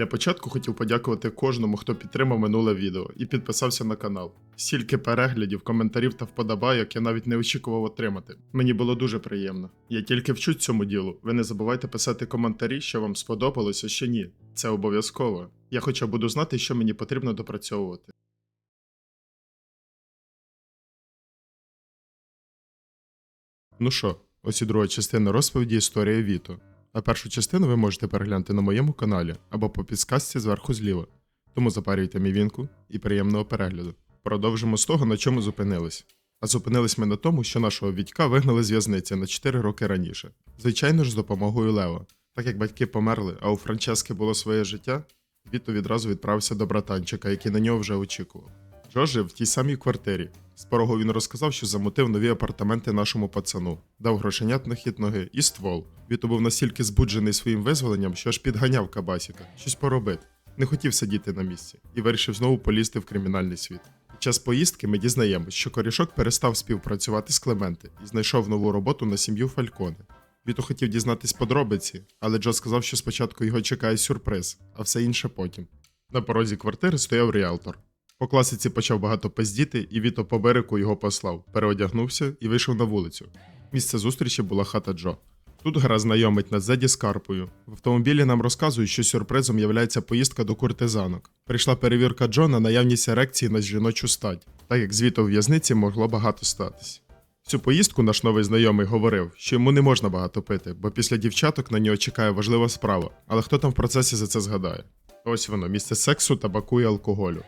Для початку хотів подякувати кожному, хто підтримав минуле відео і підписався на канал. Стільки переглядів, коментарів та вподобайок я навіть не очікував отримати. Мені було дуже приємно. Я тільки вчусь цьому ділу. Ви не забувайте писати коментарі, що вам сподобалося, що ні. Це обов'язково. Я хоча буду знати, що мені потрібно допрацьовувати. Ну що, ось і друга частина розповіді Історія Віто. А першу частину ви можете переглянути на моєму каналі або по підсказці зверху зліва. Тому запарюйте мівінку і приємного перегляду. Продовжимо з того, на чому зупинились. А зупинились ми на тому, що нашого Вітька вигнали з в'язниці на 4 роки раніше. Звичайно ж, з допомогою Лева. Так як батьки померли, а у Франчески було своє життя, Віто відразу відправився до братанчика, який на нього вже очікував. Джо жив в тій самій квартирі. З порогу він розказав, що замотив нові апартаменти нашому пацану, дав грошенят на хід ноги і ствол. Віто був настільки збуджений своїм визволенням, що аж підганяв Кабасіка, щось поробити. Не хотів сидіти на місці і вирішив знову полізти в кримінальний світ. Під час поїздки ми дізнаємось, що корішок перестав співпрацювати з Клементи і знайшов нову роботу на сім'ю Фальконе. Віто хотів дізнатись подробиці, але Джо сказав, що спочатку його чекає сюрприз, а все інше потім. На порозі квартири стояв ріалтор. По класиці почав багато пиздіти, і Віто по берегу його послав, переодягнувся і вийшов на вулицю. Місце зустрічі була хата Джо. Тут гра знайомить нас з з Карпою. В автомобілі нам розказують, що сюрпризом являється поїздка до куртизанок. Прийшла перевірка Джо на наявність ерекції на жіночу стать, так як звіто в в'язниці могло багато статись. Цю поїздку наш новий знайомий говорив, що йому не можна багато пити, бо після дівчаток на нього чекає важлива справа, але хто там в процесі за це згадає? Ось воно, місце сексу, табаку і алкоголю.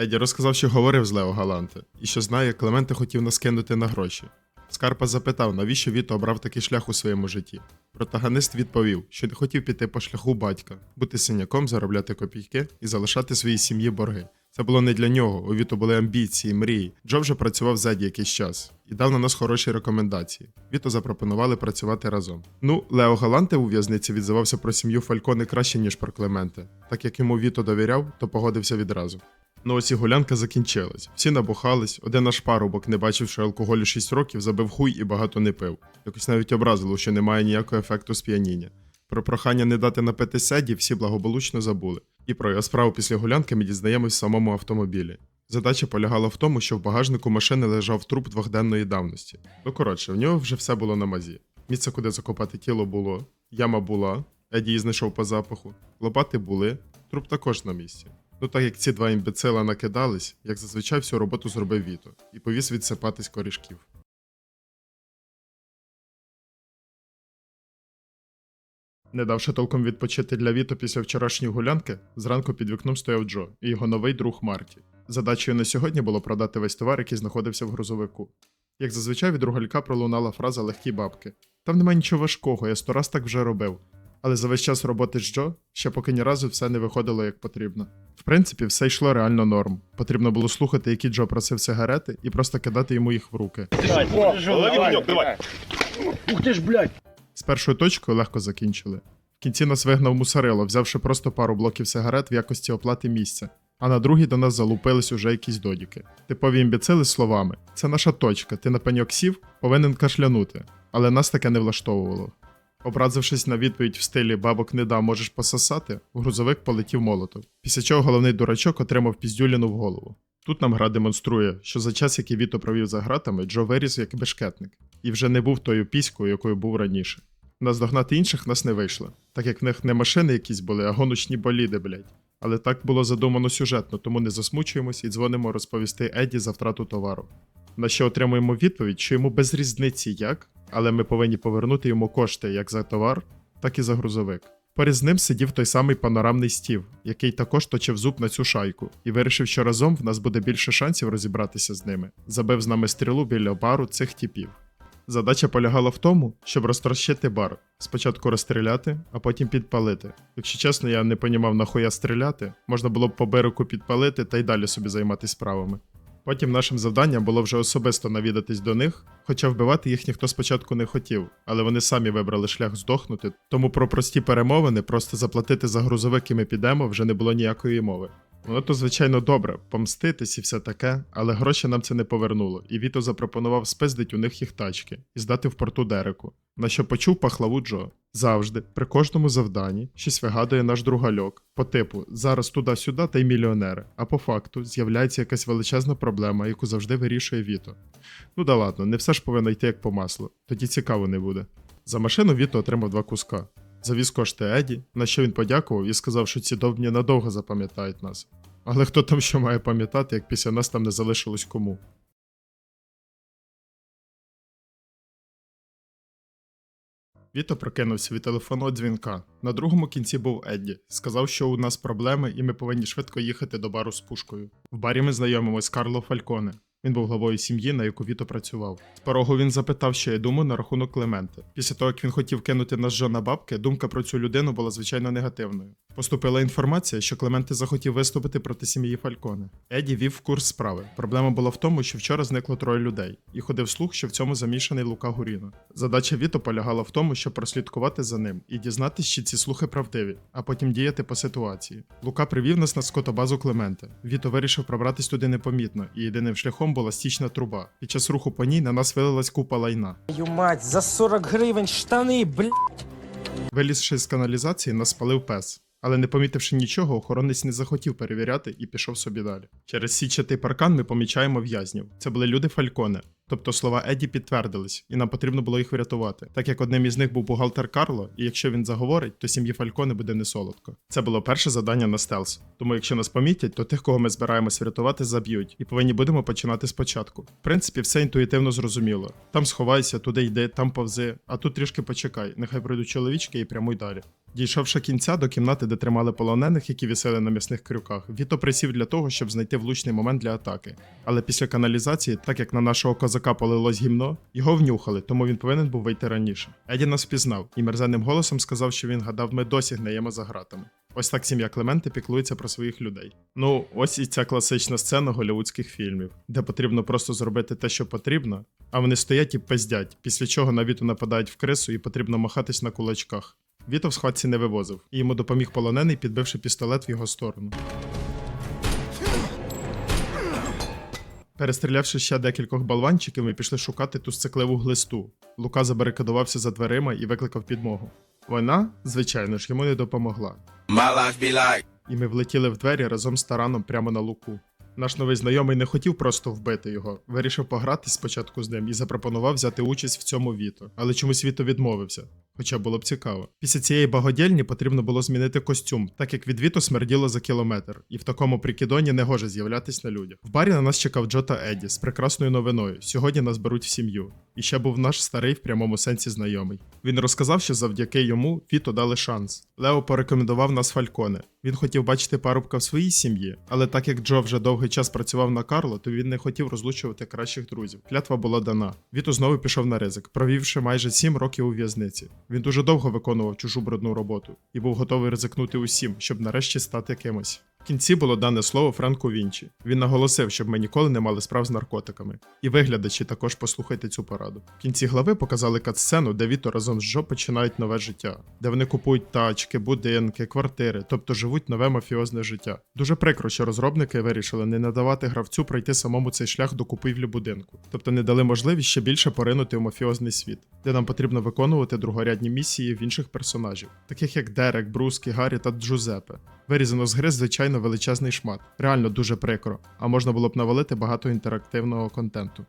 Еді розказав, що говорив з Лео Галанте, і що знає, Клементе хотів нас кинути на гроші. Скарпа запитав, навіщо Віто обрав такий шлях у своєму житті. Протагонист відповів, що не хотів піти по шляху батька, бути синяком, заробляти копійки і залишати своїй сім'ї борги. Це було не для нього, у Віто були амбіції, мрії. Джо вже працював з Еді якийсь час і дав на нас хороші рекомендації. Віто запропонували працювати разом. Ну, Лео Галанте у в'язниці відзивався про сім'ю Фалькони краще, ніж про Клементе. Так як йому Віто довіряв, то погодився відразу. Ну ось і гулянка закінчилась. Всі набухались, один наш парубок, не бачивши алкоголю 6 років, забив хуй і багато не пив. Якось навіть образило, що немає ніякого ефекту сп'яніння. Про прохання не дати напити седі всі благополучно забули. І про його справу після гулянки ми дізнаємось в самому автомобілі. Задача полягала в тому, що в багажнику машини лежав труп двохденної давності. Ну коротше, в нього вже все було на мазі. Місце, куди закопати тіло було, яма була, Еді її знайшов по запаху, лопати були, труп також на місці. Ну так як ці два імбецила накидались, як зазвичай всю роботу зробив Віто і повіз відсипатись корішків. Не давши толком відпочити для Віто після вчорашньої гулянки, зранку під вікном стояв Джо і його новий друг Марті. Задачею на сьогодні було продати весь товар, який знаходився в грузовику. Як зазвичай від другалька пролунала фраза легкі бабки. Там немає нічого важкого, я сто раз так вже робив. Але за весь час роботи з Джо ще поки ні разу все не виходило як потрібно. В принципі, все йшло реально норм. Потрібно було слухати, які Джо просив сигарети, і просто кидати йому їх в руки. Ух ти ж, блядь! З першою точкою легко закінчили. В кінці нас вигнав мусарило, взявши просто пару блоків сигарет в якості оплати місця. А на другій до нас залупились уже якісь додіки. Типові імбіцили словами: це наша точка, ти на пеньок сів, повинен кашлянути. Але нас таке не влаштовувало. Образившись на відповідь в стилі бабок не дам, можеш пососати, грузовик полетів молотов. Після чого головний дурачок отримав піздюліну в голову. Тут нам гра демонструє, що за час, який Віто провів за гратами, Джо виріс як бешкетник, і вже не був тою піською, якою був раніше. Наздогнати інших нас не вийшло, так як в них не машини якісь були, а гоночні боліди, блять. Але так було задумано сюжетно, тому не засмучуємось і дзвонимо розповісти Еді за втрату товару. На що отримуємо відповідь, що йому без різниці як, але ми повинні повернути йому кошти як за товар, так і за грузовик. Поряд з ним сидів той самий панорамний стів, який також точив зуб на цю шайку, і вирішив, що разом в нас буде більше шансів розібратися з ними. Забив з нами стрілу біля бару цих типів. Задача полягала в тому, щоб розтрощити бар. Спочатку розстріляти, а потім підпалити. Якщо чесно, я не понімав нахуя стріляти, можна було б по берегу підпалити та й далі собі займатися справами. Потім нашим завданням було вже особисто навідатись до них, хоча вбивати їх ніхто спочатку не хотів, але вони самі вибрали шлях здохнути, тому про прості перемовини, просто заплатити за грузовик і ми підемо, вже не було ніякої мови. Воно то, звичайно, добре, помститись і все таке, але гроші нам це не повернуло, і Віто запропонував спиздить у них їх тачки і здати в порту Дереку. На що почув пахлаву Джо. Завжди, при кожному завданні, щось вигадує наш другальок. По типу, зараз туди-сюди та й мільйонери. А по факту з'являється якась величезна проблема, яку завжди вирішує Віто. Ну да ладно, не все ж повинно йти як по маслу, тоді цікаво не буде. За машину Віто отримав два куска. Завіз кошти Еді, на що він подякував і сказав, що ці довбні надовго запам'ятають нас. Але хто там що має пам'ятати, як після нас там не залишилось кому? Віто прокинувся від телефонного дзвінка. На другому кінці був Едді. Сказав, що у нас проблеми, і ми повинні швидко їхати до бару з пушкою. В барі ми знайомимось з Карло Фальконе. Він був главою сім'ї, на яку Віто працював. З порогу він запитав, що я думаю на рахунок Клементи. Після того, як він хотів кинути на бабки, думка про цю людину була звичайно негативною. Поступила інформація, що Клементи захотів виступити проти сім'ї Фальконе. Еді вів курс справи. Проблема була в тому, що вчора зникло троє людей, і ходив слух, що в цьому замішаний Лука Гуріно. Задача Віто полягала в тому, щоб прослідкувати за ним і дізнатися, чи ці слухи правдиві, а потім діяти по ситуації. Лука привів нас на скотобазу Клементе. Віто вирішив пробратись туди непомітно, і єдиним шляхом була стічна труба. Під час руху по ній на нас вилилась купа лайна. Ю мать, за 40 гривень штани, блядь! Вилізши з каналізації, нас спалив пес. Але не помітивши нічого, охоронець не захотів перевіряти і пішов собі далі. Через січатий паркан ми помічаємо в'язнів. Це були люди Фальконе. Тобто слова Еді підтвердились, і нам потрібно було їх врятувати, так як одним із них був бухгалтер Карло, і якщо він заговорить, то сім'ї Фальконе буде не солодко. Це було перше завдання на стелс. Тому якщо нас помітять, то тих, кого ми збираємось врятувати, заб'ють, і повинні будемо починати спочатку. В принципі, все інтуїтивно зрозуміло. Там сховайся, туди йди, там повзи, а тут трішки почекай, нехай прийдуть чоловічки і прямуй далі. Дійшовши кінця до кімнати, де тримали полонених, які висели на м'ясних крюках, Віто присів для того, щоб знайти влучний момент для атаки. Але після каналізації, так як на нашого козака полилось гімно, його внюхали, тому він повинен був вийти раніше. Еді нас впізнав і мерзенним голосом сказав, що він гадав, ми досі гниємо за гратами. Ось так сім'я Клементи піклується про своїх людей. Ну, ось і ця класична сцена голівудських фільмів, де потрібно просто зробити те, що потрібно, а вони стоять і пиздять, після чого на Віту нападають в крису і потрібно махатись на кулачках. Віто в схватці не вивозив, і йому допоміг полонений, підбивши пістолет в його сторону. Перестрілявши ще декількох болванчиків, ми пішли шукати ту сцикливу глисту. Лука забарикадувався за дверима і викликав підмогу. Вона, звичайно ж, йому не допомогла. My life be like. І ми влетіли в двері разом з тараном прямо на луку. Наш новий знайомий не хотів просто вбити його, вирішив погратись спочатку з ним і запропонував взяти участь в цьому віто, але чомусь віто відмовився. Хоча було б цікаво. Після цієї багодільні потрібно було змінити костюм, так як від віто смерділо за кілометр, і в такому прикидоні не гоже з'являтись на людях. В барі на нас чекав Джо та Еді з прекрасною новиною. Сьогодні нас беруть в сім'ю. І ще був наш старий в прямому сенсі знайомий. Він розказав, що завдяки йому Віто дали шанс. Лео порекомендував нас Фальконе. Він хотів бачити парубка в своїй сім'ї, але так як Джо вже довгий час працював на Карло, то він не хотів розлучувати кращих друзів. Клятва була дана. Віто знову пішов на ризик, провівши майже 7 років у в'язниці. Він дуже довго виконував чужу брудну роботу і був готовий ризикнути усім, щоб нарешті стати кимось. Кінці було дане слово Франку Вінчі. Він наголосив, щоб ми ніколи не мали справ з наркотиками. І виглядачі також послухайте цю пораду. В кінці глави показали катсцену, де Віто разом з Джо починають нове життя, де вони купують тачки, будинки, квартири, тобто живуть нове мафіозне життя. Дуже прикро, що розробники вирішили не надавати гравцю пройти самому цей шлях до купівлі будинку, тобто не дали можливість ще більше поринути у мафіозний світ, де нам потрібно виконувати другорядні місії в інших персонажів, таких як Дерек, Брускі, Гаррі та Джузепе. Вирізано з гри, звичайно, величезний шмат. Реально дуже прикро, а можна було б навалити багато інтерактивного контенту.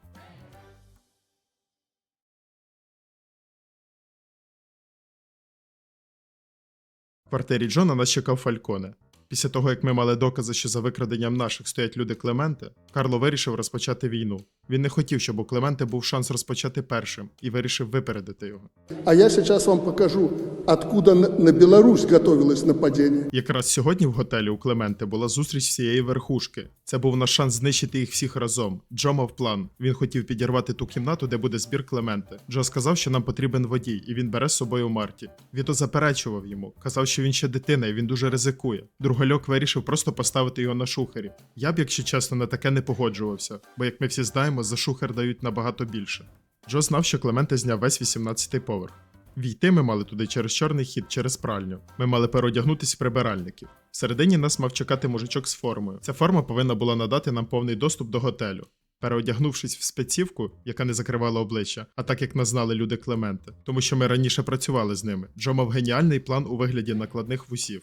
В квартирі Джона нас чекав Фальконе. Після того, як ми мали докази, що за викраденням наших стоять люди Клементе, Карло вирішив розпочати війну. Він не хотів, щоб у Клементе був шанс розпочати першим і вирішив випередити його. А я сейчас вам покажу, откуда на на Беларусь готовилось нападение. Якраз сьогодні в готелі у Клементе була зустріч всієї верхушки. Це був наш шанс знищити їх всіх разом. Джо мав план. Він хотів підірвати ту кімнату, де буде збір Клементе. Джо сказав, що нам потрібен водій, і він бере з собою Марті. Віто заперечував йому, казав, що він ще дитина і він дуже ризикує. Другольок вирішив просто поставити його на шухері. Я б, якщо чесно, на таке не погоджувався, бо як ми всі знаємо, за шухер дають набагато більше. Джо знав, що Клементе зняв весь 18-й поверх. Війти ми мали туди через чорний хід, через пральню. Ми мали переодягнутися прибиральників. Всередині нас мав чекати мужичок з формою. Ця форма повинна була надати нам повний доступ до готелю. Переодягнувшись в спецівку, яка не закривала обличчя, а так як нас знали люди Клементи, тому що ми раніше працювали з ними, Джо мав геніальний план у вигляді накладних вусів.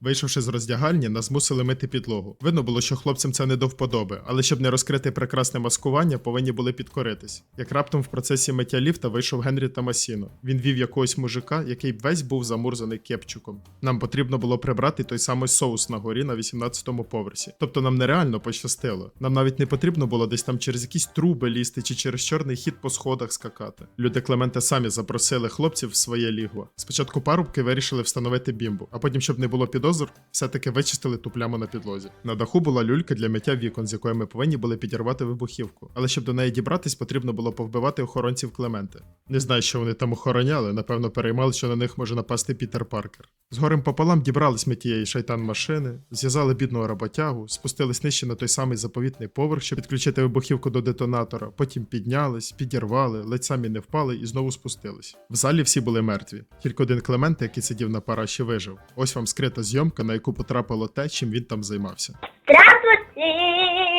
Вийшовши з роздягальні, нас мусили мити підлогу. Видно було, що хлопцям це не до вподоби, але щоб не розкрити прекрасне маскування, повинні були підкоритись. Як раптом в процесі миття ліфта вийшов Генрі Тамасіно. Він вів якогось мужика, який весь був замурзаний кепчуком. Нам потрібно було прибрати той самий соус на горі на 18-му поверсі. Тобто нам нереально пощастило. Нам навіть не потрібно було десь там через якісь труби лізти чи через чорний хід по сходах скакати. Люди Клемента самі запросили хлопців в своє лігво. Спочатку парубки вирішили встановити бімбу, а потім, щоб не було підозр, все-таки вичистили ту пляму на підлозі. На даху була люлька для миття вікон, з якої ми повинні були підірвати вибухівку. Але щоб до неї дібратись, потрібно було повбивати охоронців Клементи. Не знаю, що вони там охороняли, напевно, переймали, що на них може напасти Пітер Паркер. З горем пополам дібрались ми тієї шайтан машини, зв'язали бідного роботягу, спустились нижче на той самий заповітний поверх, щоб підключити вибухівку до детонатора. Потім піднялись, підірвали, ледь самі не впали і знову спустились. В залі всі були мертві. Тільки один Клемент, який сидів на параші, вижив. Ось вам скрита зйомка, на яку потрапило те, чим він там займався. Здравствуйте,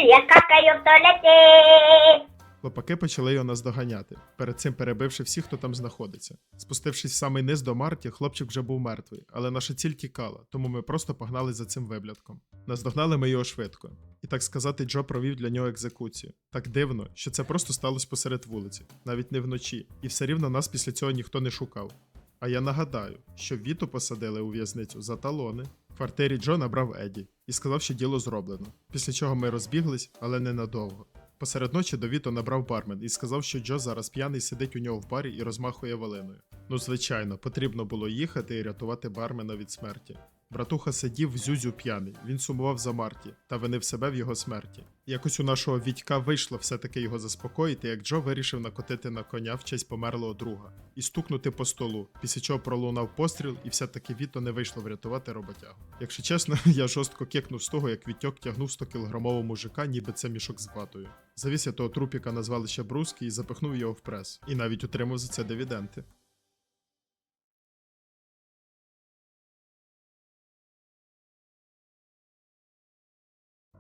я какаю в туалете. Хлопаки почали його наздоганяти, перед цим перебивши всіх, хто там знаходиться. Спустившись в самий низ до Марті, хлопчик вже був мертвий, але наша ціль тікала, тому ми просто погнали за цим виблядком. Наздогнали ми його швидко. І так сказати, Джо провів для нього екзекуцію. Так дивно, що це просто сталося посеред вулиці, навіть не вночі, і все рівно нас після цього ніхто не шукав. А я нагадаю, що Віту посадили у в'язницю за талони. В квартирі Джо набрав Еді і сказав, що діло зроблено. Після чого ми розбіглись, але ненадовго. Посеред ночі до Віто набрав бармен і сказав, що Джо зараз п'яний сидить у нього в барі і розмахує валиною. Ну, звичайно, потрібно було їхати і рятувати бармена від смерті. Братуха сидів в зюзю п'яний, він сумував за Марті та винив себе в його смерті. Якось у нашого Вітька вийшло все-таки його заспокоїти, як Джо вирішив накотити на коня в честь померлого друга і стукнути по столу, після чого пролунав постріл, і все-таки Віто не вийшло врятувати роботягу. Якщо чесно, я жорстко кекнув з того, як Вітьок тягнув 100-кілограмового мужика, ніби це мішок з ватою. Завіз я того трупіка на звалище Бруски і запихнув його в прес, і навіть отримав за це дивіденти.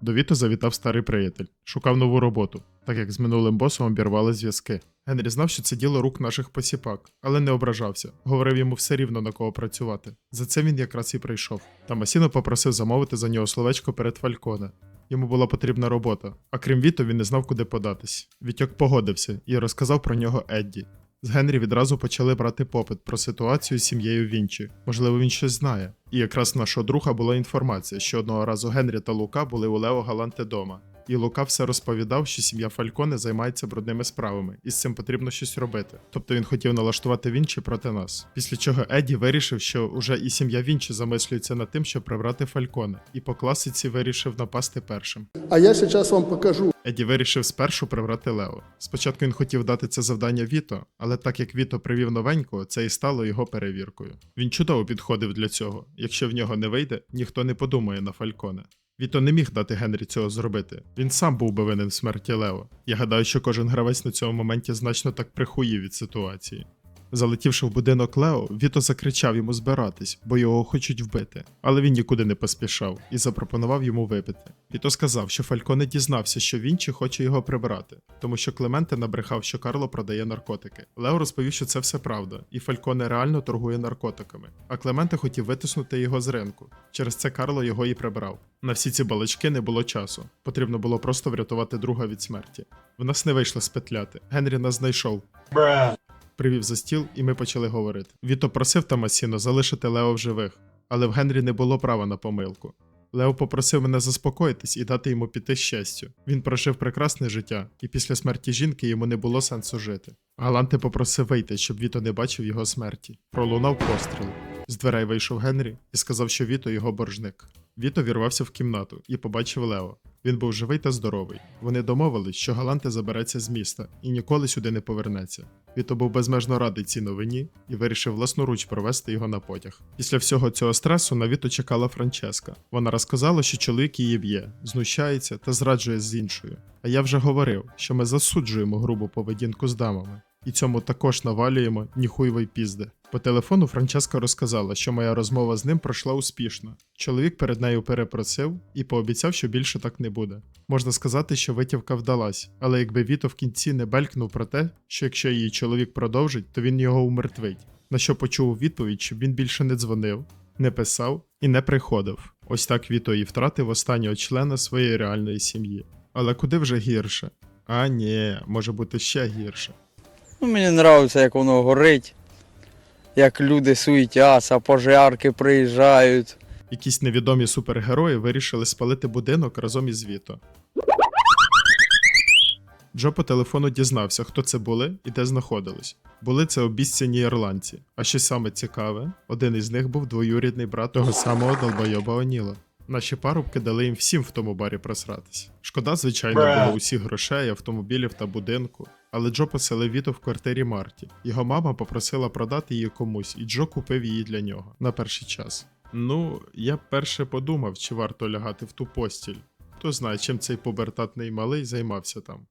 До Віто завітав старий приятель, шукав нову роботу, так як з минулим босом обірвали зв'язки. Генрі знав, що це діло рук наших посіпак, але не ображався. Говорив йому все рівно на кого працювати. За це він якраз і прийшов. Та Масіно попросив замовити за нього словечко перед Фальконе. Йому була потрібна робота, а крім Віто, він не знав, куди податись. Вітьок погодився і розказав про нього Едді. З Генрі відразу почали брати попит про ситуацію з сім'єю Вінчі. Можливо, він щось знає. І якраз нашого друга була інформація, що одного разу Генрі та Лука були у Лео Галанте дома. І Лука все розповідав, що сім'я Фальконе займається брудними справами, і з цим потрібно щось робити. Тобто він хотів налаштувати Вінчі проти нас. Після чого Еді вирішив, що уже і сім'я Вінчі замислюється над тим, щоб прибрати Фальконе, і по класиці вирішив напасти першим. А я сейчас вам покажу. Еді вирішив спершу прибрати Лео. Спочатку він хотів дати це завдання Віто, але так як Віто привів новенького, це і стало його перевіркою. Він чудово підходив для цього. Якщо в нього не вийде, ніхто не подумає на Фальконе. Віто не міг дати Генрі цього зробити. Він сам був би винен в смерті Лео. Я гадаю, що кожен гравець на цьому моменті значно так прихуїв від ситуації. Залетівши в будинок Лео, Віто закричав йому збиратись, бо його хочуть вбити. Але він нікуди не поспішав і запропонував йому випити. Віто сказав, що Фальконе дізнався, що Вінчі хоче його прибрати, тому що Клементе набрехав, що Карло продає наркотики. Лео розповів, що це все правда, і Фальконе реально торгує наркотиками. А Клементе хотів витиснути його з ринку. Через це Карло його і прибрав. На всі ці балачки не було часу. Потрібно було просто врятувати друга від смерті. В нас не вийшло спетляти. Генрі нас знайшов. Привів за стіл, і ми почали говорити. Віто просив Тамасіно залишити Лео в живих, але в Генрі не було права на помилку. Лео попросив мене заспокоїтись і дати йому піти з щастю. Він прожив прекрасне життя, і після смерті жінки йому не було сенсу жити. Галанте попросив вийти, щоб Віто не бачив його смерті. Пролунав постріл. З дверей вийшов Генрі і сказав, що Віто його боржник. Віто вірвався в кімнату і побачив Лео. Він був живий та здоровий. Вони домовились, що Галанте забереться з міста і ніколи сюди не повернеться. Віто був безмежно радий цій новині і вирішив власноруч провести його на потяг. Після всього цього стресу на Віто чекала Франческа. Вона розказала, що чоловік її б'є, знущається та зраджує з іншою. А я вже говорив, що ми засуджуємо грубу поведінку з дамами. І цьому також навалюємо ніхуйвий пізди. По телефону Франческа розказала, що моя розмова з ним пройшла успішно. Чоловік перед нею перепросив і пообіцяв, що більше так не буде. Можна сказати, що витівка вдалась, але якби Віто в кінці не белькнув про те, що якщо її чоловік продовжить, то він його умертвить. На що почув відповідь, щоб він більше не дзвонив, не писав і не приходив. Ось так Віто і втратив останнього члена своєї реальної сім'ї. Але куди вже гірше? А ні, може бути ще гірше. Ну, мені подобається, як воно горить, як люди суетяться, пожарки приїжджають. Якісь невідомі супергерої вирішили спалити будинок разом із Віто. Джо по телефону дізнався, хто це були і де знаходились. Були це обіцяні ірландці. А що саме цікаве, один із них був двоюрідний брат того самого долбойоба Оніла. Наші парубки дали їм всім в тому барі просратись. Шкода, звичайно, було усіх грошей, автомобілів та будинку. Але Джо поселив Віто в квартирі Марті. Його мама попросила продати її комусь, і Джо купив її для нього на перший час. Ну, я перше подумав, чи варто лягати в ту постіль. Хто знає, чим цей пубертатний малий займався там.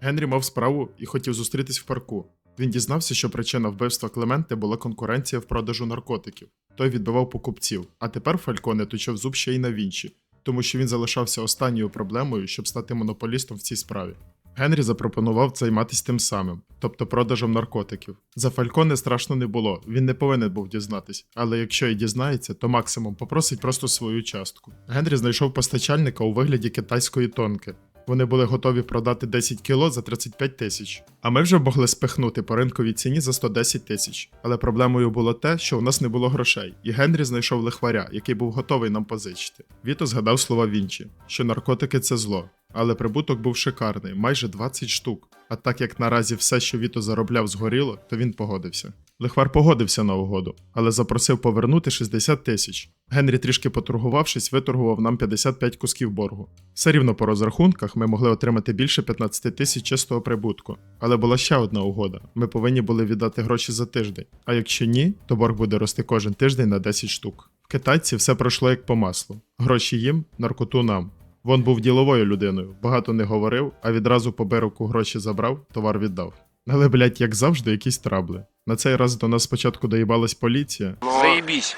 Генрі мав справу і хотів зустрітись в парку. Він дізнався, що причина вбивства Клементи була конкуренція в продажу наркотиків. Той відбивав покупців, а тепер Фальконе точив зуб ще й на Вінчі, тому що він залишався останньою проблемою, щоб стати монополістом в цій справі. Генрі запропонував займатися тим самим, тобто продажем наркотиків. За Фальконе страшно не було, він не повинен був дізнатись, але якщо і дізнається, то максимум попросить просто свою частку. Генрі знайшов постачальника у вигляді китайської тонки. Вони були готові продати 10 кіло за 35 тисяч. А ми вже могли спихнути по ринковій ціні за 110 тисяч. Але проблемою було те, що у нас не було грошей, і Генрі знайшов лихваря, який був готовий нам позичити. Віто згадав слова Вінчі, що наркотики це зло. Але прибуток був шикарний, майже 20 штук. А так як наразі все, що Віто заробляв, згоріло, то він погодився. Лихвар погодився на угоду, але запросив повернути 60 тисяч. Генрі, трішки поторгувавшись, виторгував нам 55 кусків боргу. Все рівно по розрахунках ми могли отримати більше 15 тисяч чистого прибутку. Але була ще одна угода: ми повинні були віддати гроші за тиждень. А якщо ні, то борг буде рости кожен тиждень на 10 штук. В китайці все пройшло як по маслу: гроші їм, наркоту нам. Вон був діловою людиною, багато не говорив, а відразу по берегу гроші забрав, товар віддав. Але, блять, як завжди, якісь трабли. На цей раз до нас спочатку доїбалась поліція, Заебись.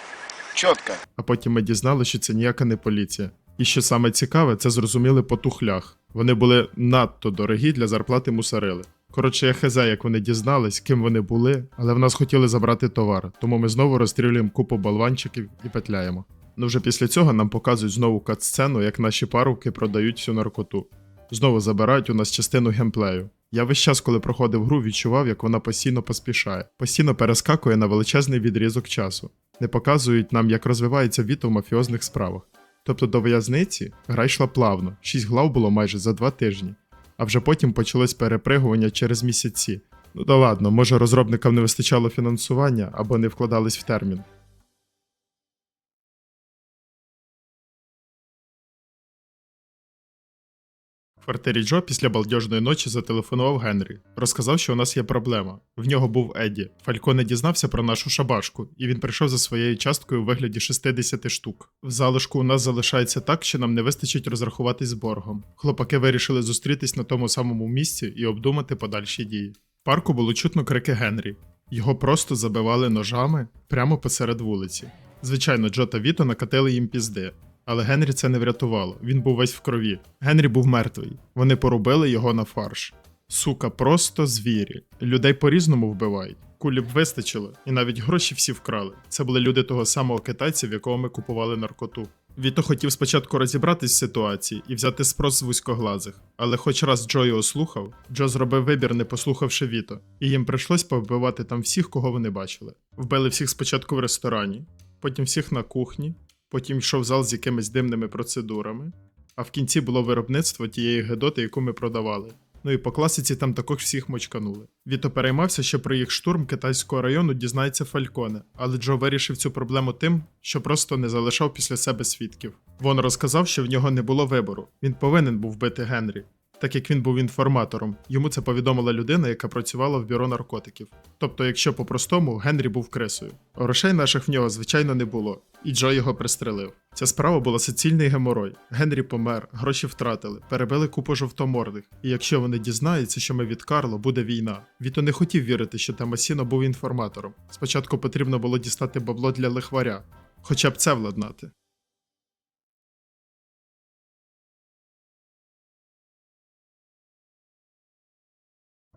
Четко. а потім ми дізнали, що це ніяка не поліція. І що саме цікаве, це зрозуміли по тухлях. Вони були надто дорогі для зарплати мусорили. Коротше, я хз, як вони дізнались, ким вони були, але в нас хотіли забрати товар, тому ми знову розстрілюємо купу болванчиків і петляємо. Ну вже після цього нам показують знову кат-сцену, як наші парубки продають всю наркоту. Знову забирають у нас частину геймплею. Я весь час, коли проходив гру, відчував, як вона постійно поспішає, постійно перескакує на величезний відрізок часу. Не показують нам, як розвивається Віто в мафіозних справах. Тобто до в'язниці гра йшла плавно, 6 глав було майже за 2 тижні, а вже потім почалось перепригування через місяці. Ну да ладно, може розробникам не вистачало фінансування або не вкладались в термін. Квартирі Джо після балдежної ночі зателефонував Генрі. Розказав, що у нас є проблема. В нього був Еді. Фалько не дізнався про нашу шабашку, і він прийшов за своєю часткою у вигляді 60 штук. В залишку у нас залишається так, що нам не вистачить розрахуватись з боргом. Хлопаки вирішили зустрітись на тому самому місці і обдумати подальші дії. В парку було чутно крики Генрі. Його просто забивали ножами прямо посеред вулиці. Звичайно, Джо та Віто накатили їм пізди. Але Генрі це не врятувало. Він був весь в крові. Генрі був мертвий. Вони порубили його на фарш. Сука, просто звірі. Людей по-різному вбивають. Кулі б вистачило, і навіть гроші всі вкрали. Це були люди того самого китайця, в якого ми купували наркоту. Віто хотів спочатку розібратись в ситуації і взяти спрос з вузькоглазих. Але хоч раз Джо його слухав, Джо зробив вибір, не послухавши Віто, і їм прийшлось повбивати там всіх, кого вони бачили. Вбили всіх спочатку в ресторані, потім всіх на кухні, потім йшов зал з якимись димними процедурами, а в кінці було виробництво тієї гедоти, яку ми продавали. Ну і по класиці там також всіх мочканули. Віто переймався, що про їх штурм китайського району дізнається Фальконе, але Джо вирішив цю проблему тим, що просто не залишав після себе свідків. Вон розказав, що в нього не було вибору. Він повинен був бити Генрі. Так як він був інформатором, йому це повідомила людина, яка працювала в бюро наркотиків. Тобто, якщо по-простому, Генрі був крисою. Грошей наших в нього, звичайно, не було, і Джо його пристрелив. Ця справа була суцільний геморой. Генрі помер, гроші втратили, перебили купу жовтомордих. І якщо вони дізнаються, що ми від Карло, буде війна. Віто не хотів вірити, що Тамасіно був інформатором. Спочатку потрібно було дістати бабло для лихваря, хоча б це владнати.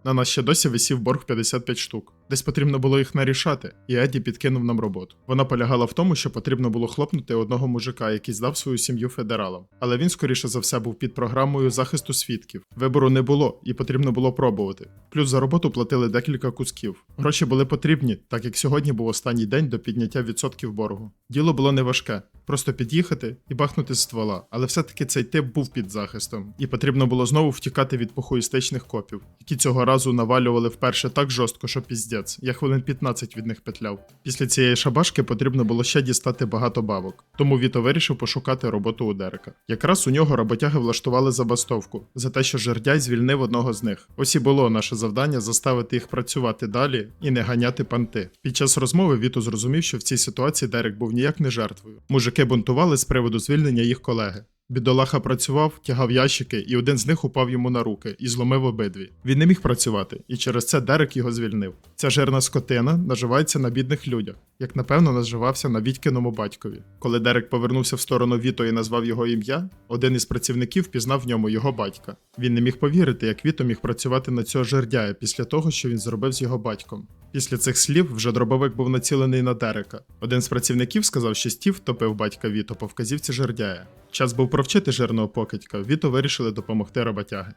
На нас ще досі висів борг 55 штук. Десь потрібно було їх нарішати, і Еді підкинув нам роботу. Вона полягала в тому, що потрібно було хлопнути одного мужика, який здав свою сім'ю федералам. Але він, скоріше за все, був під програмою захисту свідків. Вибору не було, і потрібно було пробувати. Плюс за роботу платили декілька кусків. Гроші були потрібні, так як сьогодні був останній день до підняття відсотків боргу. Діло було не важке. Просто під'їхати і бахнути з ствола, але все-таки цей тип був під захистом, і потрібно було знову втікати від похуїстичних копів, які цього разу навалювали вперше так жорстко, що піздець. Я хвилин 15 від них петляв. Після цієї шабашки потрібно було ще дістати багато бабок. Тому Віто вирішив пошукати роботу у Дерека. Якраз у нього роботяги влаштували забастовку за те, що жердяй звільнив одного з них. Ось і було наше завдання заставити їх працювати далі і не ганяти панти. Під час розмови Віто зрозумів, що в цій ситуації Дерек був ніяк не жертвою. Мужики бунтували з приводу звільнення їх колеги. Бідолаха працював, тягав ящики, і один з них упав йому на руки і зломив обидві. Він не міг працювати, і через це Дерек його звільнив. Ця жирна скотина наживається на бідних людях, як напевно наживався на Вітькиному батькові. Коли Дерек повернувся в сторону Віто і назвав його ім'я, один із працівників впізнав в ньому його батька. Він не міг повірити, як Віто міг працювати на цього жердяя після того, що він зробив з його батьком. Після цих слів вже дробовик був націлений на Дерека. Один з працівників сказав, що стів втопив батька Віто по вказівці жердяя. Час був провчити жирного покидька, Віто вирішили допомогти роботяги.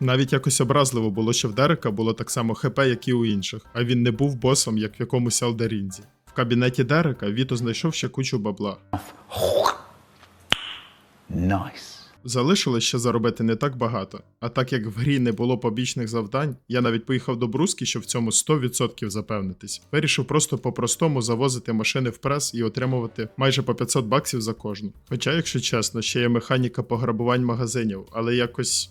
Навіть якось образливо було, що в Дерека було так само ХП, як і у інших, а він не був босом, як в якомусь Алдерінзі. В кабінеті Дерека Віто знайшов ще кучу бабла. Nice. Залишилось ще заробити не так багато. А так як в грі не було побічних завдань, я навіть поїхав до Бруски, щоб в цьому 100% запевнитись. Вирішив просто по-простому завозити машини в прес і отримувати майже по 500 баксів за кожну. Хоча, якщо чесно, ще є механіка пограбувань магазинів, але якось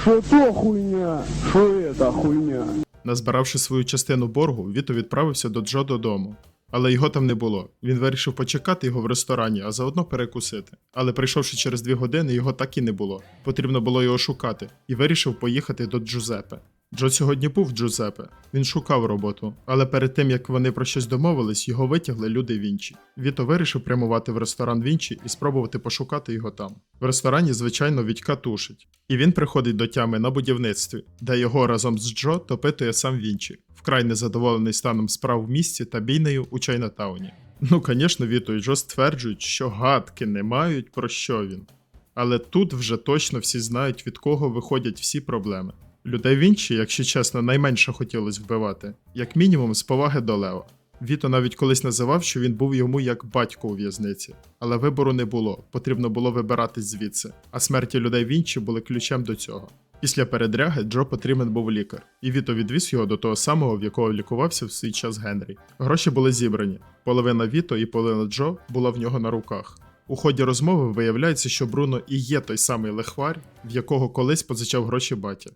Что то хуйня? Что это хуйня? Назбиравши свою частину боргу, Віто відправився до Джо додому. Але його там не було. Він вирішив почекати його в ресторані, а заодно перекусити. Але прийшовши через дві години, його так і не було. Потрібно було його шукати, і вирішив поїхати до Джузепе. Джо сьогодні був Джузепе. Він шукав роботу, але перед тим як вони про щось домовились, його витягли люди Вінчі. Віто вирішив прямувати в ресторан Вінчі і спробувати пошукати його там. В ресторані, звичайно, Вітька тушить. І він приходить до тями на будівництві, де його разом з Джо допитує сам Вінчі, вкрай незадоволений станом справ в місті та бійнею у Чайнатауні. Ну, звісно, Віто і Джо стверджують, що гадки не мають про що він. Але тут вже точно всі знають, від кого виходять всі проблеми. Людей Вінчі, якщо чесно, найменше хотілося вбивати, як мінімум з поваги до Лео. Віто навіть колись називав, що він був йому як батько у в'язниці, але вибору не було, потрібно було вибиратись звідси, а смерті людей Вінчі були ключем до цього. Після передряги Джо потрібен був лікар, і Віто відвіз його до того самого, в якого лікувався в свій час Генрі. Гроші були зібрані. Половина Віто і половина Джо була в нього на руках. У ході розмови виявляється, що Бруно і є той самий лихвар, в якого колись позичав гроші батя.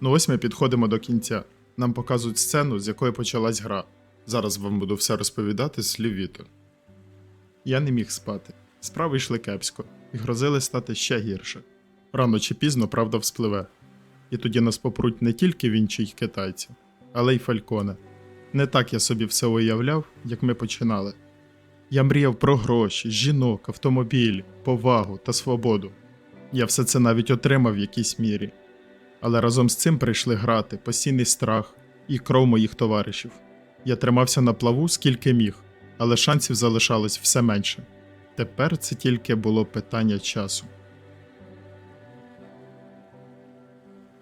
Ну ось ми підходимо до кінця. Нам показують сцену, з якої почалась гра. Зараз вам буду все розповідати з слів Віто. Я не міг спати. Справи йшли кепсько, і грозили стати ще гірше. Рано чи пізно правда вспливе. І тоді нас попруть не тільки вінчі й китайці, але й фальконе. Не так я собі все уявляв, як ми починали. Я мріяв про гроші, жінок, автомобіль, повагу та свободу. Я все це навіть отримав в якійсь мірі. Але разом з цим прийшли грати, постійний страх і кров моїх товаришів. Я тримався на плаву скільки міг, але шансів залишалось все менше. Тепер це тільки було питання часу.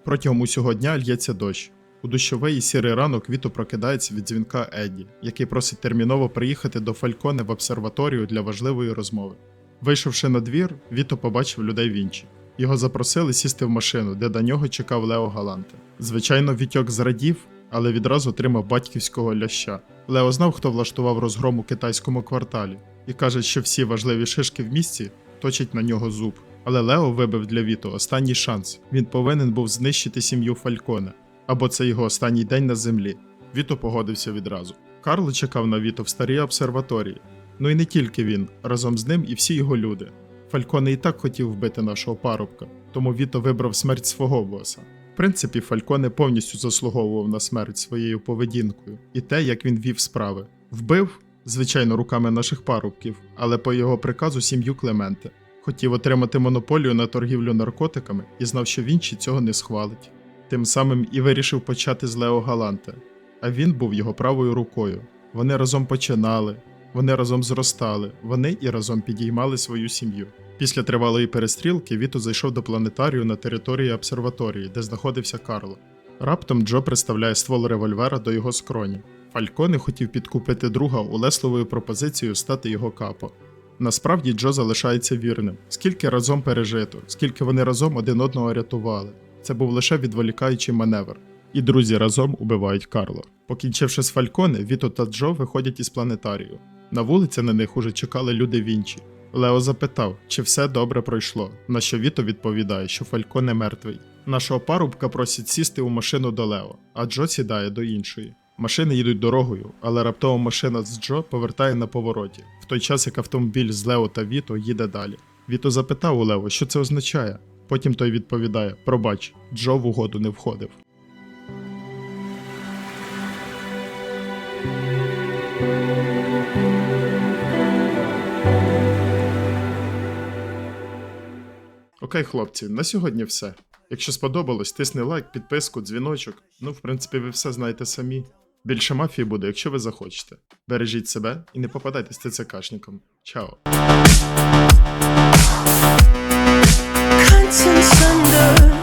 Протягом усього дня л'ється дощ. У дощовий і сірий ранок Віто прокидається від дзвінка Едді, який просить терміново приїхати до Фальконе в обсерваторію для важливої розмови. Вийшовши на двір, Віто побачив людей Вінчі. Його запросили сісти в машину, де до нього чекав Лео Галанте. Звичайно, Вітьок зрадів, але відразу отримав батьківського ляща. Лео знав, хто влаштував розгром у китайському кварталі, і каже, що всі важливі шишки в місті точать на нього зуб. Але Лео вибив для Віто останній шанс. Він повинен був знищити сім'ю Фальконе, або це його останній день на землі. Віто погодився відразу. Карло чекав на Віто в старій обсерваторії. Ну і не тільки він, разом з ним і всі його люди. Фальконе і так хотів вбити нашого парубка, тому Віто вибрав смерть свого боса. В принципі, Фальконе повністю заслуговував на смерть своєю поведінкою і те, як він вів справи. Вбив, звичайно, руками наших парубків, але по його приказу сім'ю Клементе. Хотів отримати монополію на торгівлю наркотиками і знав, що Вінчі цього не схвалить. Тим самим і вирішив почати з Лео Галанте, а він був його правою рукою. Вони разом починали, вони разом зростали, вони і разом підіймали свою сім'ю. Після тривалої перестрілки Віто зайшов до планетарію на території обсерваторії, де знаходився Карло. Раптом Джо приставляє ствол револьвера до його скроні. Фальконе хотів підкупити друга улесливою пропозицією стати його капо. Насправді Джо залишається вірним. Скільки разом пережито, скільки вони разом один одного рятували. Це був лише відволікаючий маневр. І друзі разом убивають Карло. Покінчивши з Фальконе, Віто та Джо виходять із планетарію. На вулиці на них уже чекали люди Вінчі. Лео запитав, чи все добре пройшло, на що Віто відповідає, що Фальконе мертвий. Нашого парубка просять сісти у машину до Лео, а Джо сідає до іншої. Машини їдуть дорогою, але раптово машина з Джо повертає на повороті, в той час як автомобіль з Лео та Віто їде далі. Віто запитав у Лео, що це означає. Потім той відповідає: Пробач, Джо в угоду не входив. Окей, хлопці, на сьогодні все. Якщо сподобалось, тисни лайк, підписку, дзвіночок. Ну, в принципі, ви все знаєте самі. Більше мафії буде, якщо ви захочете. Бережіть себе і не попадайтесь ТЦКшником. Чао. Hunting under